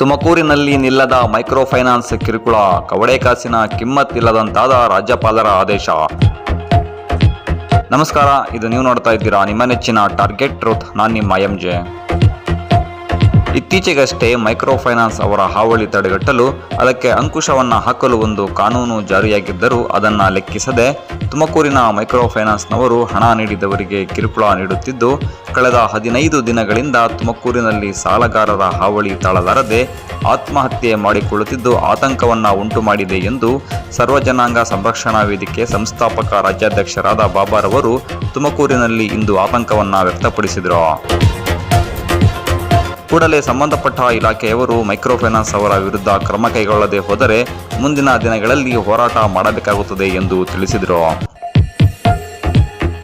ತುಮಕೂರಿನಲ್ಲಿ ನಿಲ್ಲದ micro finance ಕಿರುಕುಳ, ಕವಡೆ ಕಾಸಿನ ಕಿಮ್ಮತ್ತಿಲ್ಲದಂತಾದ ರಾಜ್ಯಪಾಲರ ಆದೇಶ. ನಮಸ್ಕಾರ, ಇದು ನೀವು ನೋಡ್ತಾ ಇದ್ದೀರಾ ನಿಮ್ಮ ನೆಚ್ಚಿನ ಟಾರ್ಗೆಟ್ ಟ್ರೂತ್, ನಾನು ನಿಮ್ಮ ಎಂ ಜೆ. ಇತ್ತೀಚೆಗಷ್ಟೇ ಮೈಕ್ರೋ ಫೈನಾನ್ಸ್ ಅವರ ಹಾವಳಿ ತಡೆಗಟ್ಟಲು ಅದಕ್ಕೆ ಅಂಕುಶವನ್ನು ಹಾಕಲು ಒಂದು ಕಾನೂನು ಜಾರಿಯಾಗಿದ್ದರೂ ಅದನ್ನು ಲೆಕ್ಕಿಸದೆ ತುಮಕೂರಿನ ಮೈಕ್ರೋ ಫೈನಾನ್ಸ್ನವರು ಹಣ ನೀಡಿದವರಿಗೆ ಕಿರುಕುಳ ನೀಡುತ್ತಿದ್ದು, ಕಳೆದ ಹದಿನೈದು ದಿನಗಳಿಂದ ತುಮಕೂರಿನಲ್ಲಿ ಸಾಲಗಾರರ ಹಾವಳಿ ತಾಳಲಾರದೆ ಆತ್ಮಹತ್ಯೆ ಮಾಡಿಕೊಳ್ಳುತ್ತಿದ್ದು, ಆತಂಕವನ್ನು ಉಂಟು ಮಾಡಿದೆ ಎಂದು ಸರ್ವಜನಾಂಗ ಸಂರಕ್ಷಣಾ ವೇದಿಕೆ ಸಂಸ್ಥಾಪಕ ರಾಜ್ಯಾಧ್ಯಕ್ಷರಾದ ಬಾಬಾರವರು ತುಮಕೂರಿನಲ್ಲಿ ಇಂದು ಆತಂಕವನ್ನು ವ್ಯಕ್ತಪಡಿಸಿದರು. ಕೂಡಲೇ ಸಂಬಂಧಪಟ್ಟ ಇಲಾಖೆಯವರು ಮೈಕ್ರೋ ಫೈನಾನ್ಸ್ ಅವರ ವಿರುದ್ಧ ಕ್ರಮ ಕೈಗೊಳ್ಳದೆ ಹೋದರೆ ಮುಂದಿನ ದಿನಗಳಲ್ಲಿ ಹೋರಾಟ ಮಾಡಬೇಕಾಗುತ್ತದೆ ಎಂದು ತಿಳಿಸಿದರು.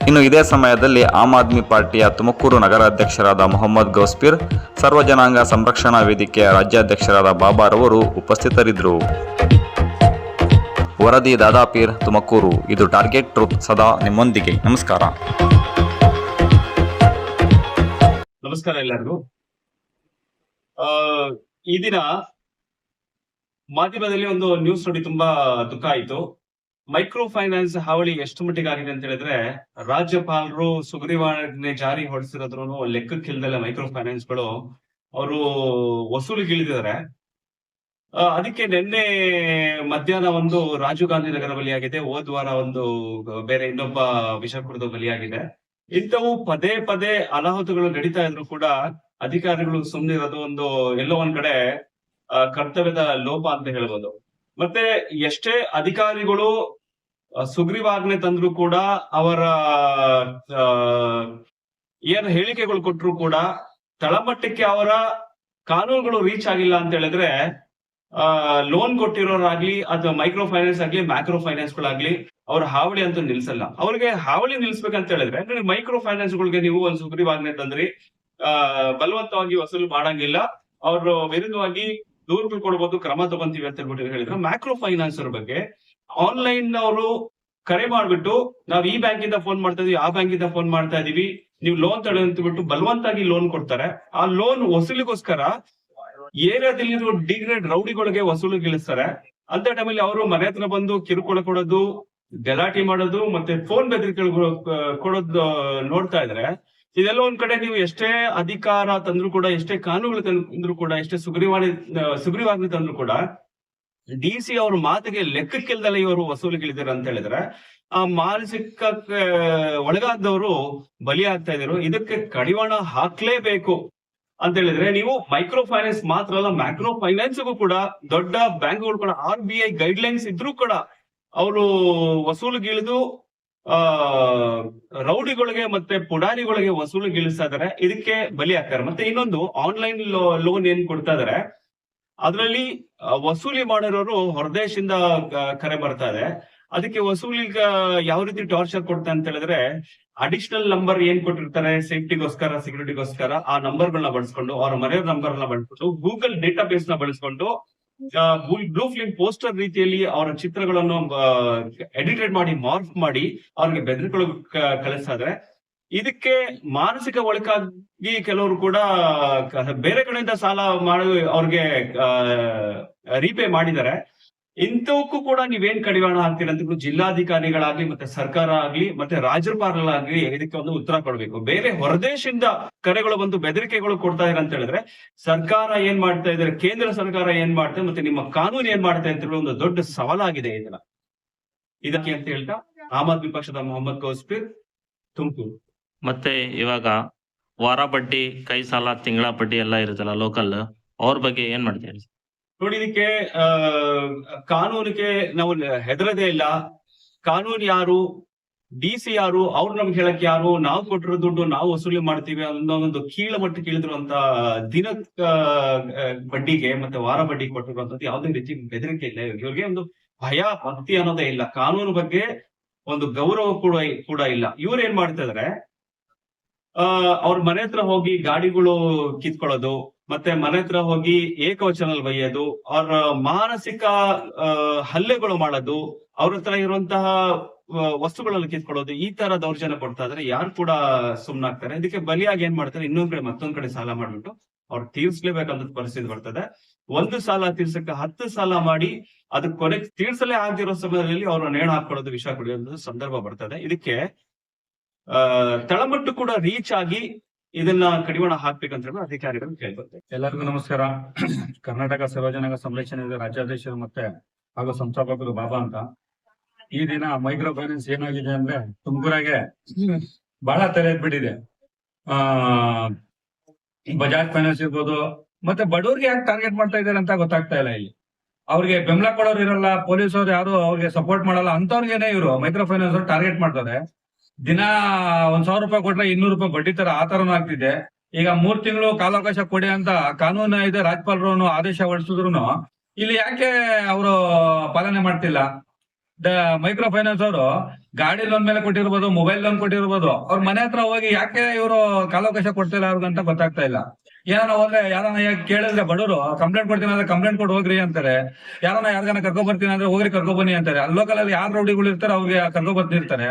ಇನ್ನು ಇದೇ ಸಮಯದಲ್ಲಿ ಆಮ್ ಆದ್ಮಿ ಪಾರ್ಟಿಯ ತುಮಕೂರು ನಗರಾಧ್ಯಕ್ಷರಾದ ಮೊಹಮ್ಮದ್ ಗೌಸ್ಪೀರ್ ಸರ್ವಜನಾಂಗ ಸಂರಕ್ಷಣಾ ವೇದಿಕೆಯ ರಾಜ್ಯಾಧ್ಯಕ್ಷರಾದ ಬಾಬಾರವರು ಉಪಸ್ಥಿತರಿದ್ದರು. ವರದಿ ದಾದಾಪೀರ್, ತುಮಕೂರು. ಇದು ಟಾರ್ಗೆಟ್ ಟ್ರೂತ್ ಸದಾ ನಿಮ್ಮೊಂದಿಗೆ. ನಮಸ್ಕಾರ. ನಮಸ್ಕಾರ ಎಲ್ಲರಿಗೂ. ಈ ದಿನ ಮಾಧ್ಯಮದಲ್ಲಿ ಒಂದು ನ್ಯೂಸ್ ನೋಡಿ ತುಂಬಾ ದುಃಖ ಆಯ್ತು. ಮೈಕ್ರೋ ಫೈನಾನ್ಸ್ ಹಾವಳಿ ಎಷ್ಟು ಮಟ್ಟಿಗೆ ಆಗಿದೆ ಅಂತ ಹೇಳಿದ್ರೆ ರಾಜ್ಯಪಾಲರು ಸುಗ್ರೀವಾಜ್ಞೆ ಜಾರಿ ಹೊಡಿಸಿರೋದ್ರೂ ಲೆಕ್ಕಕ್ಕಿಲ್ದಲ್ಲ ಮೈಕ್ರೋ ಫೈನಾನ್ಸ್ಗಳು ಅವರು ವಸೂಲಿಗೆ ಇಳಿದಿದ್ದಾರೆ ಆ, ಅದಕ್ಕೆ ನಿನ್ನೆ ಮಧ್ಯಾಹ್ನ ಒಂದು ರಾಜೀವ್ ಗಾಂಧಿ ನಗರ ಬಲಿಯಾಗಿದೆ. ಹೋದ್ವಾರ ಒಂದು ಬೇರೆ ಇನ್ನೊಬ್ಬ ವಿಷಪುರದ ಬಲಿಯಾಗಿದೆ. ಇಂಥವು ಪದೇ ಪದೇ ಅನಾಹುತಗಳು ನಡೀತಾ ಇದ್ರು ಕೂಡ ಅಧಿಕಾರಿಗಳು ಸುಮ್ಮನೆ ಇರೋದು ಒಂದು ಎಲ್ಲೋ ಒಂದ್ ಕಡೆ ಕರ್ತವ್ಯದ ಲೋಪ ಅಂತ ಹೇಳ್ಬೋದು. ಮತ್ತೆ ಎಷ್ಟೇ ಅಧಿಕಾರಿಗಳು ಸುಗ್ರೀವಾಜ್ಞೆ ತಂದ್ರು ಕೂಡ ಅವರ ಏನು ಹೇಳಿಕೆಗಳು ಕೊಟ್ಟರು ಕೂಡ ತಳಮಟ್ಟಕ್ಕೆ ಅವರ ಕಾನೂನುಗಳು ರೀಚ್ ಆಗಿಲ್ಲ ಅಂತ ಹೇಳಿದ್ರೆ, ಆ ಲೋನ್ ಕೊಟ್ಟಿರೋರಾಗ್ಲಿ ಅಥವಾ ಮೈಕ್ರೋ ಫೈನಾನ್ಸ್ ಆಗ್ಲಿ ಮ್ಯಾಕ್ರೋ ಫೈನಾನ್ಸ್ ಗಳಾಗ್ಲಿ ಅವ್ರ ಹಾವಳಿ ಅಂತೂ ನಿಲ್ಸಲ್ಲ. ಅವ್ರಿಗೆ ಹಾವಳಿ ನಿಲ್ಸ್ಬೇಕಂತ ಹೇಳಿದ್ರೆ, ಅಂದ್ರೆ ಮೈಕ್ರೋ ಫೈನಾನ್ಸ್ ಗಳಿಗೆ ನೀವು ಒಂದು ಸುಗ್ರೀವಾಜ್ಞೆ ತಂದ್ರಿ, ಆ, ಬಲವಂತವಾಗಿ ವಸೂಲು ಮಾಡಂಗಿಲ್ಲ, ಅವ್ರ ವಿರುದ್ಧವಾಗಿ ದೂರುಗಳು ಕೊಡ್ಬೋದು, ಕ್ರಮ ತಗೊಂತೀವಿ ಅಂತ ಹೇಳ್ಬಿಟ್ಟು ಹೇಳಿದ್ರೆ ಮ್ಯಾಕ್ರೋ ಫೈನಾನ್ಸ್ ಬಗ್ಗೆ ಆನ್ಲೈನ್ ಅವರು ಕರೆ ಮಾಡ್ಬಿಟ್ಟು, ನಾವ್ ಈ ಬ್ಯಾಂಕ್ ಇಂದ ಫೋನ್ ಮಾಡ್ತಾ ಇದೀವಿ, ಆ ಬ್ಯಾಂಕ್ ಇಂದ ಫೋನ್ ಮಾಡ್ತಾ ಇದೀವಿ, ನೀವು ಲೋನ್ ತಡೆ ಅಂತ ಬಿಟ್ಟು ಬಲವಂತಾಗಿ ಲೋನ್ ಕೊಡ್ತಾರೆ. ಆ ಲೋನ್ ವಸೂಲಿಗೋಸ್ಕರ ಏರಿಯಾದಲ್ಲಿರೋ ಡಿಗ್ರೇಡ್ ರೌಡಿಗಳಿಗೆ ವಸೂಲಿಗಿಳಿಸ್ತಾರೆ ಅಂತ ಟೈಮಲ್ಲಿ ಅವರು ಮನೆ ಹತ್ರ ಬಂದು ಕಿರುಕುಳ ಕೊಡೋದು ಗಲಾಟೆ ಮಾಡೋದು ಮತ್ತೆ ಫೋನ್ ಬೆದರಿಕೆ ಕೊಡೋದು ನೋಡ್ತಾ ಇದ್ರೆ, ಇದೆಲ್ಲ ಒಂದ್ ಕಡೆ ನೀವು ಎಷ್ಟೇ ಅಧಿಕಾರ ತಂದ್ರು ಕೂಡ, ಎಷ್ಟೇ ಕಾನೂನುಗಳು ತಂದ್ರು ಕೂಡ, ಎಷ್ಟೇ ಸುಗ್ರೀವಾಣಿ ಸುಗ್ರೀವಾಜ್ಞೆ ತಂದ್ರು ಕೂಡ ಡಿ ಸಿ ಅವ್ರ ಮಾತಿಗೆ ಲೆಕ್ಕಕ್ಕಿಲ್ದಲ್ಲ ಇವರು ವಸೂಲಿಗಿಳಿದಾರೆ ಅಂತ ಹೇಳಿದ್ರೆ, ಆ ಮಾನಸಿಕ ಒಳಗಾದವರು ಬಲಿ ಆಗ್ತಾ ಇದ್ರು. ಇದಕ್ಕೆ ಕಡಿವಾಣ ಹಾಕ್ಲೇಬೇಕು ಅಂತ ಹೇಳಿದ್ರೆ, ನೀವು ಮೈಕ್ರೋ ಫೈನಾನ್ಸ್ ಮಾತ್ರ ಅಲ್ಲ ಮ್ಯಾಕ್ರೋ ಫೈನಾನ್ಸ್ಗೂ ಕೂಡ ದೊಡ್ಡ ಬ್ಯಾಂಕ್ಗಳು ಕೂಡ R B I guidelines ಇದ್ರೂ ಕೂಡ ಅವರು ವಸೂಲುಗಿಳಿದು ಆ, ರೌಡಿಗಳಿಗೆ ಮತ್ತೆ ಪುಡಾರಿಗಳಿಗೆ ವಸೂಲಿಗಿಳಿಸ್ತಾ ಇದಾರೆ ಇದಕ್ಕೆ ಬಲಿ ಆಗ್ತಾರೆ ಮತ್ತೆ ಇನ್ನೊಂದು ಆನ್ಲೈನ್ ಲೋನ್ ಏನ್ ಕೊಡ್ತಾ ಇದಾರೆ ಅದರಲ್ಲಿ ವಸೂಲಿ ಮಾಡಿರೋರು ಹೊರದೇಶದಿಂದ ಕರೆ ಬರ್ತಾ ಇದೆ. ಅದಕ್ಕೆ ವಸೂಲಿ ಯಾವ ರೀತಿ ಟಾರ್ಚರ್ ಕೊಡ್ತಾರೆ ಅಂತ ಹೇಳಿದ್ರೆ ಅಡಿಷನಲ್ ನಂಬರ್ ಏನ್ ಕೊಟ್ಟಿರ್ತಾರೆ? ಸೇಫ್ಟಿಗೋಸ್ಕರ ಸೆಕ್ಯೂರಿಟಿಗೋಸ್ಕರ ಆ ನಂಬರ್ಗಳನ್ನ ಬಳಸ್ಕೊಂಡು, ಅವ್ರ ಮನೆಯವ್ರ ನಂಬರ್ನ ಬಳಸ್ಕೊಂಡು ಗೂಗಲ್ ಡೇಟಾ ಬೇಸ್ನ ಬಳಸ್ಕೊಂಡು ಬ್ಲೂ ಫಿಲ್ಮ್ ಪೋಸ್ಟರ್ ರೀತಿಯಲ್ಲಿ ಅವರ ಚಿತ್ರಗಳನ್ನು ಎಡಿಟೆಡ್ ಮಾಡಿ ಮಾರ್ಫ್ ಮಾಡಿ ಅವ್ರಿಗೆ ಬೆದರಿಕೊಳ್ಳ ಕಳಿಸ್ತಾ ಇದಕ್ಕೆ ಮಾನಸಿಕ ಒಳಕಾಗಿ ಕೆಲವರು ಕೂಡ ಬೇರೆ ಕಡೆಯಿಂದ ಸಾಲ ಮಾಡಿ ಅವ್ರಿಗೆ ರೀಪೇ ಮಾಡಿದ್ದಾರೆ. ಇಂಥವಕ್ಕೂ ಕೂಡ ನೀವೇನ್ ಕಡಿವಾಣ ಅಂತೀರಂತ ಅಂತ ಜಿಲ್ಲಾಧಿಕಾರಿಗಳಾಗ್ಲಿ ಮತ್ತೆ ಸರ್ಕಾರ ಆಗ್ಲಿ ಮತ್ತೆ ರಾಜ್ಯಪಾಲರಾಗ್ಲಿ ಇದಕ್ಕೆ ಒಂದು ಉತ್ತರ ಕೊಡ್ಬೇಕು. ಬೇರೆ ಹೊರದೇಶದಿಂದ ಕರೆಗಳು ಬಂದು ಬೆದರಿಕೆಗಳು ಕೊಡ್ತಾ ಇದ್ದಾರೆ ಅಂತ ಹೇಳಿದ್ರೆ ಸರ್ಕಾರ ಏನ್ ಮಾಡ್ತಾ ಇದ್ದಾರೆ, ಕೇಂದ್ರ ಸರ್ಕಾರ ಏನ್ ಮಾಡ್ತಾ ಮತ್ತೆ ನಿಮ್ಮ ಕಾನೂನು ಏನ್ ಮಾಡ್ತಾ ಅಂತ ಹೇಳಿ ಒಂದು ದೊಡ್ಡ ಸವಾಲಾಗಿದೆ ಇದನ್ನ ಇದಕ್ಕೆ ಅಂತ ಹೇಳ್ತಾ ಆಮ್ ಆದ್ಮಿ ಪಕ್ಷದ ಮೊಹಮ್ಮದ್ ಕೌಸ್ಪೀರ್ ತುಮಕೂರು. ಮತ್ತೆ ಇವಾಗ ವಾರ ಬಡ್ಡಿ ಕೈ ಸಾಲ ತಿಂಗಳ ಬಡ್ಡಿ ಎಲ್ಲ ಇರುತ್ತಲ್ಲ ಲೋಕಲ್ ಅವ್ರ ಬಗ್ಗೆ ಏನ್ ಮಾಡ್ತೀರಿ? ನೋಡಿ ಇದಕ್ಕೆ, ಆ, ಕಾನೂನಿಗೆ ನಾವು ಹೆದರದೇ ಇಲ್ಲ. ಕಾನೂನು ಯಾರು, ಡಿ ಸಿ ಯಾರು, ಅವ್ರು ನಮ್ಗೆ ಹೇಳಕ್ ಯಾರು, ನಾವು ಕೊಟ್ಟಿರೋ ದುಡ್ಡು ನಾವು ವಸೂಲಿ ಮಾಡ್ತೀವಿ ಅನ್ನೋ ಒಂದು ಕೀಳ ಮಟ್ಟಕ್ಕೆ ಇಳಿದಿರುವಂತ ದಿನ ಬಡ್ಡಿಗೆ ಮತ್ತೆ ವಾರ ಬಡ್ಡಿ ಕೊಟ್ಟಿರುವಂತದ್ದು ಯಾವುದೇ ರೀತಿ ಬೆದರಿಕೆ ಇಲ್ಲ. ಇವ್ರಿಗೆ ಒಂದು ಭಯ, ಭಕ್ತಿ ಅನ್ನೋದೇ ಇಲ್ಲ. ಕಾನೂನು ಬಗ್ಗೆ ಒಂದು ಗೌರವ ಕೂಡ ಕೂಡ ಇಲ್ಲ. ಇವ್ರು ಏನ್ ಮಾಡ್ತಾ ಇದಾರೆ ಆ, ಅವ್ರ ಮನೆ ಹತ್ರ ಹೋಗಿ ಗಾಡಿಗಳು ಕಿತ್ಕೊಳ್ಳೋದು ಮತ್ತೆ ಮನೆ ಹತ್ರ ಹೋಗಿ ಏಕವಚನಲ್ಲಿ ಬೈಯೋದು ಅವ್ರ ಮಾನಸಿಕ ಹಲ್ಲೆಗಳು ಮಾಡೋದು, ಅವ್ರ ಹತ್ರ ಇರುವಂತಹ ವಸ್ತುಗಳನ್ನು ಕಿತ್ಕೊಳ್ಳೋದು, ಈ ತರ ದೌರ್ಜನ್ಯ ಕೊಡ್ತಾ ಇದ್ರೆ ಯಾರು ಕೂಡ ಸುಮ್ನಾಗ್ತಾರೆ. ಇದಕ್ಕೆ ಬಲಿಯಾಗಿ ಏನ್ ಮಾಡ್ತಾರೆ, ಇನ್ನೊಂದ್ ಕಡೆ ಮತ್ತೊಂದ್ ಕಡೆ ಸಾಲ ಮಾಡ್ಬಿಟ್ಟು ಅವ್ರು ತೀರ್ಸ್ಲೇಬೇಕಂತ ಪರಿಸ್ಥಿತಿ ಬರ್ತದೆ. ಒಂದು ಸಾಲ ತೀರ್ಸಕ್ಕೆ ಹತ್ತು ಸಾಲ ಮಾಡಿ ಅದ್ ಕೊನೆಗೆ ತೀರ್ಸಲೇ ಆಗ್ದಿರೋ ಸಮಯದಲ್ಲಿ ಅವ್ರ ನೇಣ ಹಾಕೊಳ್ಳೋದು ವಿಷ ಕುಡಿಯೋದು ಸಂದರ್ಭ ಬರ್ತದೆ. ಇದಕ್ಕೆ ತಳಮಟ್ಟು ಕೂಡ ರೀಚ್ ಆಗಿ ಇದನ್ನ ಕಡಿವಾಣ ಹಾಕ್ಬೇಕಂತ ಹೇಳಿ ಅಧಿಕಾರಿಗಳು ಕೇಳ್ಕೊಳ್ತೇವೆ ಎಲ್ಲರಿಗೂ ನಮಸ್ಕಾರ. ಕರ್ನಾಟಕ ಸರ್ವಜನಿಕ ಸಂರಕ್ಷಣೆ ರಾಜ್ಯಾಧ್ಯಕ್ಷರು ಮತ್ತೆ ಹಾಗೂ ಸಂಸ್ಥಾಪಕರು ಬಾಬಾ ಅಂತ. ಈ ದಿನ ಮೈಕ್ರೋ ಫೈನಾನ್ಸ್ ಏನಾಗಿದೆ ಅಂದ್ರೆ ತುಮಕೂರಾಗೆ ಬಹಳ ತಲೆ ಎದ್ಬಿಟ್ಟಿದೆ ಆ, ಬಜಾಜ್ ಫೈನಾನ್ಸ್ ಇರ್ಬೋದು, ಮತ್ತೆ ಬಡವ್ರಿಗೆ ಯಾಕೆ ಟಾರ್ಗೆಟ್ ಮಾಡ್ತಾ ಇದಾರೆ ಅಂತ ಗೊತ್ತಾಗ್ತಾ ಇಲ್ಲ ಇಲ್ಲಿ. ಅವ್ರಿಗೆ ಬೆಂಬಲ ಕೊಡೋರು ಇರಲ್ಲ ಪೊಲೀಸ್ ಅವ್ರು ಯಾರು ಅವ್ರಿಗೆ ಸಪೋರ್ಟ್ ಮಾಡಲ್ಲ ಅಂತವ್ರಿಗೇನೆ ಇವರು ಮೈಕ್ರೋ ಫೈನಾನ್ಸ್ ಟಾರ್ಗೆಟ್ ಮಾಡ್ತಾರೆ. ದಿನ ಒಂದ್ ಸಾವಿರ ರೂಪಾಯಿ ಕೊಟ್ರೆ ಇನ್ನೂರು ರೂಪಾಯಿ ಬಡ್ಡಿ ತರ ಆ ತರನು ಆಗ್ತಿದೆ. ಈಗ ಮೂರ್ ತಿಂಗಳು ಕಾಲಾವಕಾಶ ಕೊಡಿ ಅಂತ ಕಾನೂನು ಇದೆ ರಾಜ್ಯಪಾಲರು ಆದೇಶ ಹೊರಡಿಸಿದ್ರು ಇಲ್ಲಿ ಯಾಕೆ ಅವರು ಪಾಲನೆ ಮಾಡ್ತಿಲ್ಲ? ದ ಮೈಕ್ರೋ ಫೈನಾನ್ಸ್ ಅವರು ಗಾಡಿ ಲೋನ್ ಮೇಲೆ ಕೊಟ್ಟಿರ್ಬೋದು, ಮೊಬೈಲ್ ಲೋನ್ ಕೊಟ್ಟಿರ್ಬೋದು, ಅವ್ರ ಮನೆ ಹತ್ರ ಹೋಗಿ ಯಾಕೆ ಇವರು ಕಾಲಾವಕಾಶ ಕೊಡ್ತಿಲ್ಲ ಅವ್ರಿಗಂತ ಗೊತ್ತಾಗ್ತಾ ಇಲ್ಲ. ಯಾರನ್ನ ಹೋದ್ರೆ ಯಾರನ್ನ ಕೇಳಿದ್ರೆ ಬಡವರು ಕಂಪ್ಲೇಂಟ್ ಕೊಡ್ತೀನಿ ಅಂದ್ರೆ ಕಂಪ್ಲೇಂಟ್ ಕೊಟ್ಟು ಹೋಗ್ರಿ ಅಂತಾರೆ. ಯಾರನ್ನ ಯಾರ್ಗಾನ ಕರ್ಕೊ ಬರ್ತೀನಿ ಅಂದ್ರೆ ಹೋಗ್ರಿ ಕರ್ಕೊ ಬನ್ನಿ ಅಂತಾರೆ. ಅಲ್ಲಿ ಲೋಕಲ್ ಅಲ್ಲಿ ಯಾರು ರೌಡಿಗಳು ಇರ್ತಾರೆ ಅವ್ರಿಗೆ ಕರ್ಕೊ ಬರ್ತಿರ್ತಾರೆ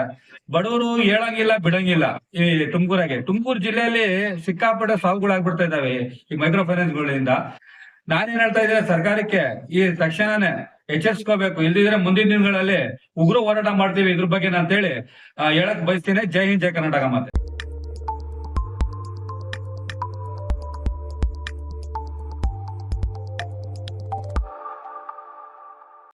ಬಡವರು ಹೇಳಂಗಿಲ್ಲ ಬಿಡಂಗಿಲ್ಲ. ಈ ತುಮಕೂರಾಗೆ ತುಮಕೂರು ಜಿಲ್ಲೆಯಲ್ಲಿ ಸಿಕ್ಕಾಪಟ್ಟೆ ಸಾವುಗಳು ಆಗ್ಬಿಡ್ತಾ ಇದಾವೆ ಈ ಮೈಕ್ರೋ ಫೈನಾನ್ಸ್ ಗಳಿಂದ. ನಾನೇನ್ ಹೇಳ್ತಾ ಇದ್ದೀನಿ ಸರ್ಕಾರಕ್ಕೆ ಈ ತಕ್ಷಣನೇ ಎಚ್ಚರಿಸ್ಕೋಬೇಕು. ಇಲ್ದಿದ್ರೆ ಮುಂದಿನ ದಿನಗಳಲ್ಲಿ ಉಗ್ರ ಹೋರಾಟ ಮಾಡ್ತೀವಿ ಇದ್ರ ಬಗ್ಗೆ ಅಂತ ಹೇಳಿ ಆ, ಹೇಳಕ್ ಬಯಸ್ತೀನಿ. ಜೈ ಹಿಂದ್ ಜೈ ಕರ್ನಾಟಕ ಮಾತೆ.